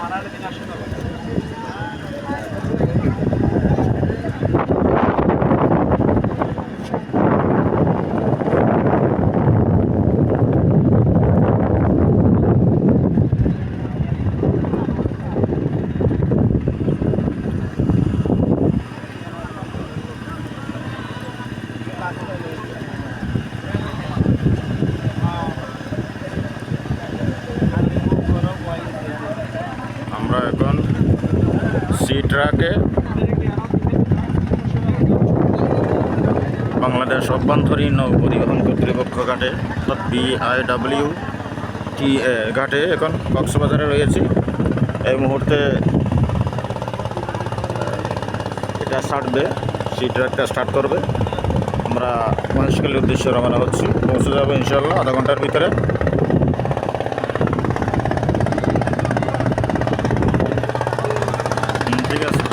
Gracias. আমরা এখন C ট্রাকে বাংলাদেশ অভ্যন্তরীণ নৌ পরিবহন কর্তৃপক্ষ ঘাটে, অর্থাৎ বিআইডাব্লিউ টি ঘাটে এখন কক্সবাজারে রয়েছি। এই মুহূর্তে এটা ছাড়বে সি ট্রাকটা স্টার্ট করবে। আমরা মহেশখালীর উদ্দেশ্যে রওনা হচ্ছি। পৌঁছে যাব ইনশাল্লাহ আধা ঘণ্টার ভিতরে। ঠিক আছে